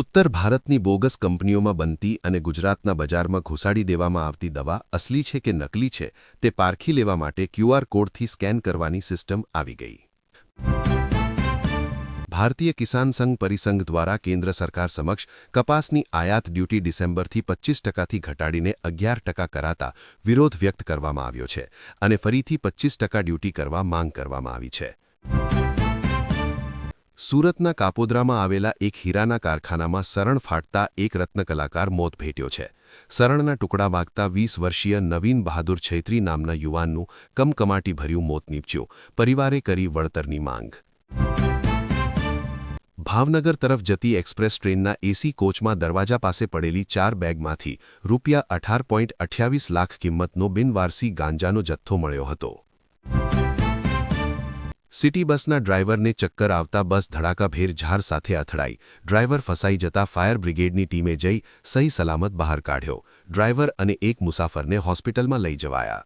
ઉત્તર ભારતની બોગસ કંપનીઓમાં બનતી અને ગુજરાતના બજારમાં ઘુસાડી દેવામાં આવતી દવા અસલી છે કે નકલી છે તે પારખી લેવા માટે ક્યુઆર કોડથી સ્કેન કરવાની સિસ્ટમ આવી ગઈ. ભારતીય કિસાન સંઘ પરિસંઘ દ્વારા કેન્દ્ર સરકાર સમક્ષ કપાસની આયાત ડ્યુટી ડિસેમ્બરથી પચીસ ટકાથી ઘટાડીને અગિયાર ટકા કરાતા વિરોધ વ્યક્ત કરવામાં આવ્યો છે અને ફરીથી પચીસ ટકા ડ્યુટી કરવા માંગ કરવામાં આવી છે. સુરતના કાપોદ્રામાં આવેલા એક હીરાના કારખાનામાં સરણ ફાટતા એક રત્ન કલાકાર મોત ભેટ્યો છે. સરણના ટુકડા વાગતા વીસ વર્ષીય નવીન બહાદુર છૈત્રી નામના યુવાનનું કમકમાટી ભર્યું મોત નીપજ્યું. પરિવારે કરી વળતરની માંગ. ભાવનગર તરફ જતી એક્સપ્રેસ ટ્રેનના એસી કોચમાં દરવાજા પાસે પડેલી ચાર બેગમાંથી રૂપિયા અઠ્યાવીસ લાખ કિંમતનો બિનવારસી ગાંજાનો જથ્થો મળ્યો હતો. સિટી બસના ડ્રાઈવરને ચક્કર આવતા બસ ધડાકાભેર ઝાર સાથે અથડાઈ. ડ્રાઈવર ફસાઈ જતા ફાયર બ્રિગેડની ટીમે જઈ સહી સલામત બહાર કાઢ્યો. ડ્રાઈવર અને એક મુસાફરને હોસ્પિટલમાં લઈ જવાયા.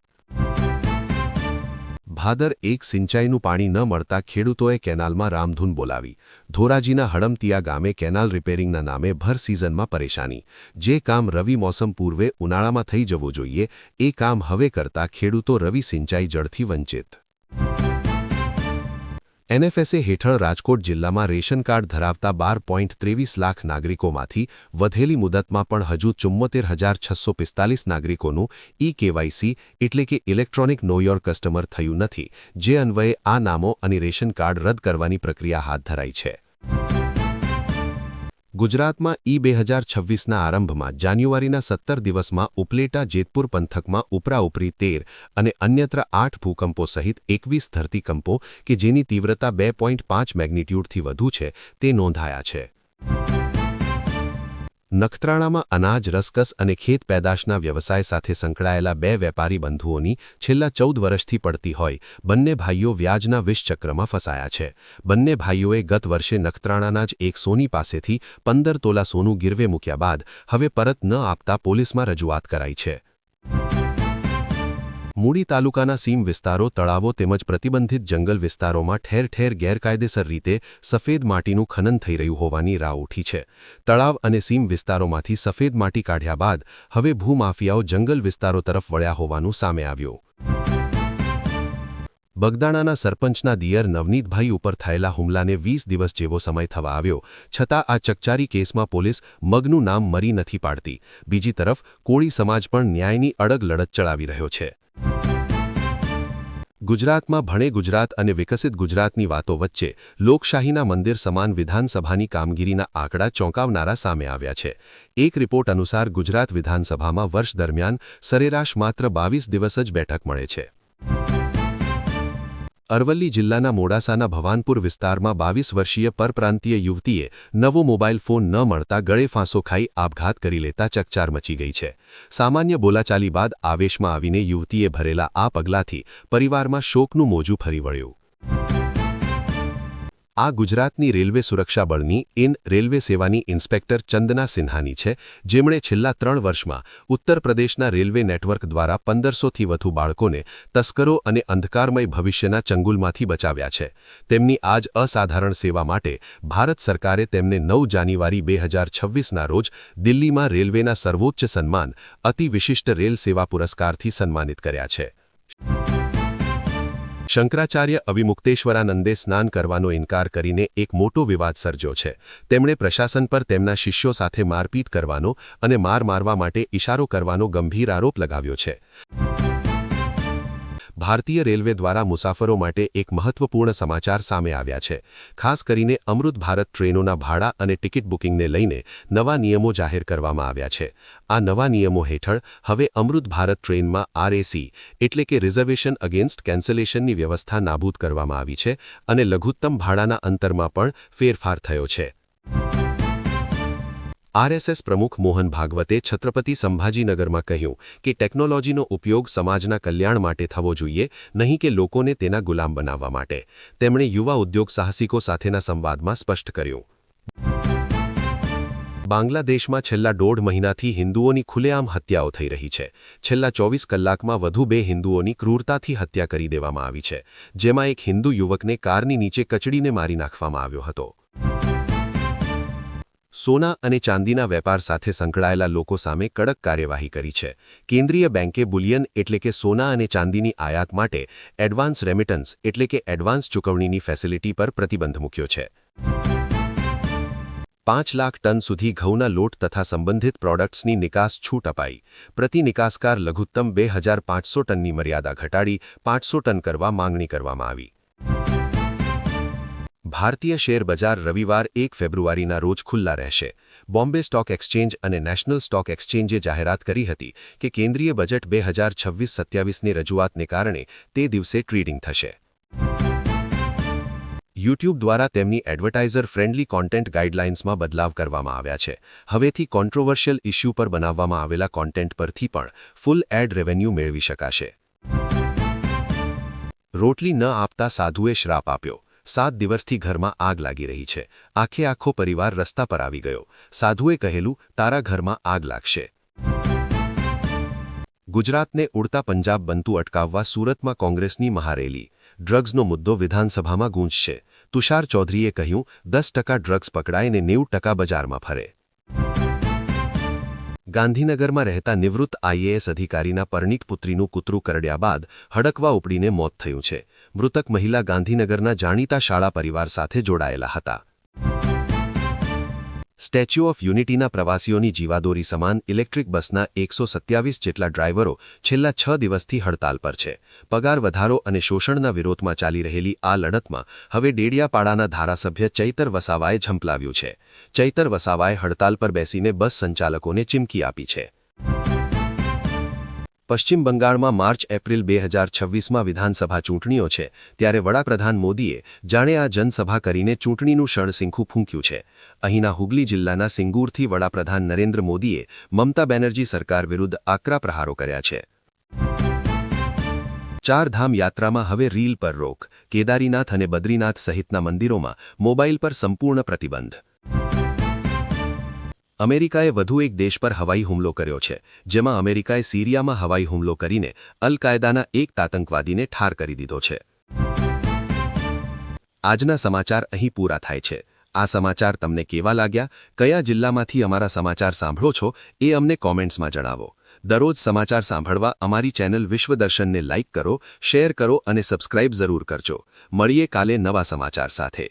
ભાદર એક સિંચાઈનું પાણી ન મળતા ખેડૂતોએ કેનાલમાં રામધૂન બોલાવી. ધોરાજીના હડમતિયા ગામે કેનાલ રિપેરિંગના નામે ભર સિઝનમાં પરેશાની. જે કામ રવિ મોસમ પૂર્વે ઉનાળામાં થઈ જવું જોઈએ, એ કામ હવે કરતા ખેડૂતો રવિ સિંચાઈ જળથી વંચિત. એનએફએસએ હેઠળ રાજકોટ જિલ્લામાં રેશન કાર્ડ ધરાવતા બાર પોઈન્ટ ત્રેવીસ લાખ નાગરિકોમાંથી વધેલી મુદતમાં પણ હજુ ચુમ્મોતેર હજાર છસો પિસ્તાલીસ નાગરિકોનું ઈ કેવાયસી એટલે કે ઇલેક્ટ્રોનિક નો યોર કસ્ટમર થયું નથી, જે અન્વયે આ નામો અને રેશન કાર્ડ રદ કરવાની પ્રક્રિયા હાથ ધરાઈ છે. ગુજરાતમાં ઈ બે હજાર છવ્વીસના આરંભમાં જાન્યુઆરીના સત્તર દિવસમાં ઉપલેટા, જેતપુર પંથકમાં ઉપરાઉપરી તેર અને અન્યત્ર આઠ ભૂકંપો સહિત એકવીસ ધરતીકંપો કે જેની તીવ્રતા બે પોઈન્ટ પાંચ મેગ્નિટ્યૂડથી વધુ છે, તે નોંધાયા છે. નખત્રાણામાં અનાજ, રસકસ અને ખેત પેદાશના વ્યવસાય સાથે સંકળાયેલા બે વેપારી બંધુઓની છેલ્લા ચૌદ વર્ષથી પડતી હોય, બંને ભાઈઓ વ્યાજના વિષચક્રમાં ફસાયા છે. બંને ભાઈઓએ ગત વર્ષે નખત્રાણાના જ એક સોની પાસેથી પંદર તોલા સોનું ગીરવે મૂક્યા બાદ હવે પરત ન આપતા પોલીસમાં રજૂઆત કરાઈ છે. મૂડી તાલુકાના સીમ વિસ્તારો તળાવો તેમજ પ્રતિબંધિત જંગલ વિસ્તારોમાં ઠેર ઠેર ગેરકાયદેસર રીતે સફેદ માટીનું ખનન થઈ રહ્યું હોવાની રાહ ઉઠી છે. તળાવ અને સીમ વિસ્તારોમાંથી સફેદ માટી કાઢ્યા બાદ હવે ભૂમાફિયાઓ જંગલ વિસ્તારો તરફ વળ્યા હોવાનું સામે આવ્યું. બગદાણાના સરપંચના દિયર નવનીતભાઈ ઉપર થયેલા હુમલાને વીસ દિવસ જેવો સમય થવા આવ્યો, છતાં આ ચકચારી કેસમાં પોલીસ મગનું નામ મરી નથી પાડતી. બીજી તરફ, કોળી સમાજ પણ ન્યાયની અડગ લડત ચડાવી રહ્યો છે. ગુજરાતમાં ભણે ગુજરાત અને વિકસિત ગુજરાતની વાતો વચ્ચે લોકશાહીના મંદિર સમાન વિધાનસભાની કામગીરીના આંકડા ચોંકાવનારા સામે આવ્યા છે. એક રિપોર્ટ અનુસાર ગુજરાત વિધાનસભામાં વર્ષ દરમિયાન સરેરાશ માત્ર બાવીસ દિવસ જ બેઠક મળે છે. અરવલ્લી જિલ્લાના મોડાસાના ભવાનપુર વિસ્તારમાં બાવીસ વર્ષીય પરપ્રાંતીય યુવતીએ નવો મોબાઈલ ફોન ન મળતા ગળે ફાંસો ખાઈ આપઘાત કરી લેતા ચકચાર મચી ગઈ છે. સામાન્ય બોલાચાલી બાદ આવેશમાં આવીને યુવતીએ ભરેલા આ પગલાંથી પરિવારમાં શોકનું મોજું ફરી વળ્યું. આ ગુજરાતની રેલવે સુરક્ષા બળની ઇન રેલવે સેવાની ઇન્સ્પેક્ટર ચંદના સિન્હાની છે, જેમણે છેલ્લા ત્રણ વર્ષમાં ઉત્તર પ્રદેશના રેલવે નેટવર્ક દ્વારા પંદરસોથી વધુ બાળકોને તસ્કરો અને અંધકારમય ભવિષ્યના ચંગુલમાંથી બચાવ્યા છે. તેમની આજ અસાધારણ સેવા માટે ભારત સરકારે તેમને નવ જાન્યુઆરી બે હજાર છવ્વીસના રોજ દિલ્હીમાં રેલવેના સર્વોચ્ચ સન્માન અતિ વિશિષ્ટ રેલ સેવા પુરસ્કારથી સન્માનિત કર્યા છે. શંકરાચાર્ય અવિમુક્તેશ્વરાનંદે સ્નાન કરવાનો ઇનકાર કરીને એક મોટો વિવાદ સર્જ્યો છે. તેમણે પ્રશાસન પર તેમના શિષ્યો સાથે મારપીટ કરવાનો અને માર મારવા માટે ઇશારો કરવાનો ગંભીર આરોપ લગાવ્યો છે. ભારતીય રેલવે દ્વારા મુસાફરો માટે એક મહત્વપૂર્ણ સમાચાર સામે આવ્યા છે. ખાસ કરીને અમૃત ભારત ટ્રેનોના ભાડા અને ટિકિટ બુકિંગને લઈને નવા નિયમો જાહેર કરવામાં આવ્યા છે. આ નવા નિયમો હેઠળ હવે અમૃત ભારત ટ્રેનમાં આરએસી એટલે કે રિઝર્વેશન અગેન્સ્ટ કેન્સલેશનની વ્યવસ્થા નાબૂદ કરવામાં આવી છે અને લઘુત્તમ ભાડાના અંતરમાં પણ ફેરફાર થયો છે. આરએસએસ પ્રમુખ મોહન ભાગવતે છત્રપતિ સંભાજીનગરમાં કહ્યું કે ટેકનોલોજીનો ઉપયોગ સમાજના કલ્યાણ માટે થવો જોઈએ, નહીં કે લોકોને તેના ગુલામ બનાવવા માટે. તેમણે યુવા ઉદ્યોગ સાહસિકો સાથેના સંવાદમાં સ્પષ્ટ કર્યું. બાંગ્લાદેશમાં છેલ્લા દોઢ મહિનાથી હિન્દુઓની ખુલ્લેઆમ હત્યાઓ થઈ રહી છે. છેલ્લા ચોવીસ કલાકમાં વધુ બે હિન્દુઓની ક્રૂરતાથી હત્યા કરી દેવામાં આવી છે, જેમાં એક હિન્દુ યુવકને કારની નીચે કચડીને મારી નાખવામાં આવ્યો હતો. સોના અને ચાંદીના વેપાર સાથે સંકળાયેલા લોકો સામે કડક કાર્યવાહી કરી છે. કેન્દ્રીય બેંકે બુલિયન એટલે કે સોના અને ચાંદીની આયાત માટે એડવાન્સ રેમિટન્સ એટલે કે એડવાન્સ ચૂકવણીની ફેસિલિટી પર પ્રતિબંધ મૂક્યો છે. પાંચ લાખ ટન સુધી ઘઉંના લોટ તથા સંબંધિત પ્રોડક્ટ્સની નિકાસ છૂટ અપાઈ. પ્રતિ નિકાસકાર લઘુત્તમ બે ટનની મર્યાદા ઘટાડી પાંચસો ટન કરવા માંગણી કરવામાં આવી. ભારતીય શેર બજાર રવિવાર એક ફેબ્રુઆરીના રોજ ખુલ્લા રહેશે. બોમ્બે સ્ટોક એક્સચેન્જ અને નેશનલ સ્ટોક એક્સચેન્જે જાહેરાત કરી હતી કે કેન્દ્રીય બજેટ બે હજાર છવ્વીસ સત્યાવીસની રજૂઆતને કારણે તે દિવસે ટ્રેડિંગ થશે. યુટ્યુબ દ્વારા તેમની એડવર્ટાઇઝર ફ્રેન્ડલી કોન્ટેન્ટ ગાઇડલાઇન્સમાં બદલાવ કરવામાં આવ્યા છે. હવેથી કોન્ટ્રોવર્શિયલ ઇસ્યુ પર બનાવવામાં આવેલા કોન્ટેન્ટ પરથી પણ ફૂલ એડ રેવન્યુ મેળવી શકાશે. રોટલી ન આપતા સાધુએ શ્રાપ આપ્યો. સાત દિવસથી ઘરમાં આગ લાગી રહી છે. આખે આખો પરિવાર રસ્તા પર આવી ગયો. સાધુએ કહેલું, તારા ઘરમાં આગ લાગશે. ગુજરાતને ઉડતા પંજાબ બનતું અટકાવવા સુરતમાં કોંગ્રેસની મહારેલી. ડ્રગ્સનો મુદ્દો વિધાનસભામાં ગૂંજશે. તુષાર ચૌધરીએ કહ્યું, દસ ટકા ડ્રગ્સ પકડાય ને નેવું ટકા બજારમાં ફરે. ગાંધીનગરમાં રહેતા નિવૃત્ત આઈએએસ અધિકારીના પરણિત પુત્રીનું કૂતરું કરડ્યા બાદ હડકવા ઉપડીને મોત થયું છે. મૃતક મહિલા ગાંધીનગરના જાણીતા શાળા પરિવાર સાથે જોડાયેલા હતા. સ્ટેચ્યુ ઓફ યુનિટીના પ્રવાસીઓની જીવાદોરી સમાન ઇલેક્ટ્રિક બસના એકસો જેટલા ડ્રાઈવરો છેલ્લા છ દિવસથી હડતાલ પર છે. પગાર વધારો અને શોષણના વિરોધમાં ચાલી રહેલી આ લડતમાં હવે ડેડિયાપાડાના ધારાસભ્ય ચૈતર વસાવાએ ઝંપલાવ્યું છે. ચૈતર વસાવાએ હડતાલ પર બેસીને બસ સંચાલકોને ચીમકી આપી છે. પશ્ચિમ બંગાળમાં માર્ચ એપ્રિલ બે હજાર છવ્વીસમાં વિધાનસભા ચૂંટણીઓ છે, ત્યારે વડાપ્રધાન મોદીએ જાણે આ જનસભા કરીને ચૂંટણીનું શણસિંખું ફૂંક્યું છે. અહીંના હુગલી જિલ્લાના સિંગૂરથી વડાપ્રધાન નરેન્દ્ર મોદીએ મમતા બેનર્જી સરકાર વિરુદ્ધ આકરા પ્રહારો કર્યા છે. ચારધામ યાત્રામાં હવે રીલ પર રોક, કેદારીનાથ અને બદ્રીનાથ સહિતના મંદિરોમાં મોબાઈલ પર સંપૂર્ણ પ્રતિબંધ. અમેરિકાએ વધુ એક દેશ પર હવાઈ હુમલો કર્યો છે, જેમાં અમેરિકાએ સીરિયામાં હવાઈ હુમલો કરીને અલ કાયદાના એક આતંકવાદીને ઠાર કરી દીધો છે. આજના સમાચાર અહીં પૂરા થાય છે. આ સમાચાર તમને કેવા લાગ્યા, કયા જિલ્લામાંથી અમારા સમાચાર સાંભળો છો, એ અમને કોમેન્ટ્સમાં જણાવો. દરરોજ સમાચાર સાંભળવા અમારી ચેનલ વિશ્વદર્શનને લાઇક કરો, શેર કરો અને સબસ્ક્રાઇબ જરૂર કરજો. મળીએ કાલે નવા સમાચાર સાથે.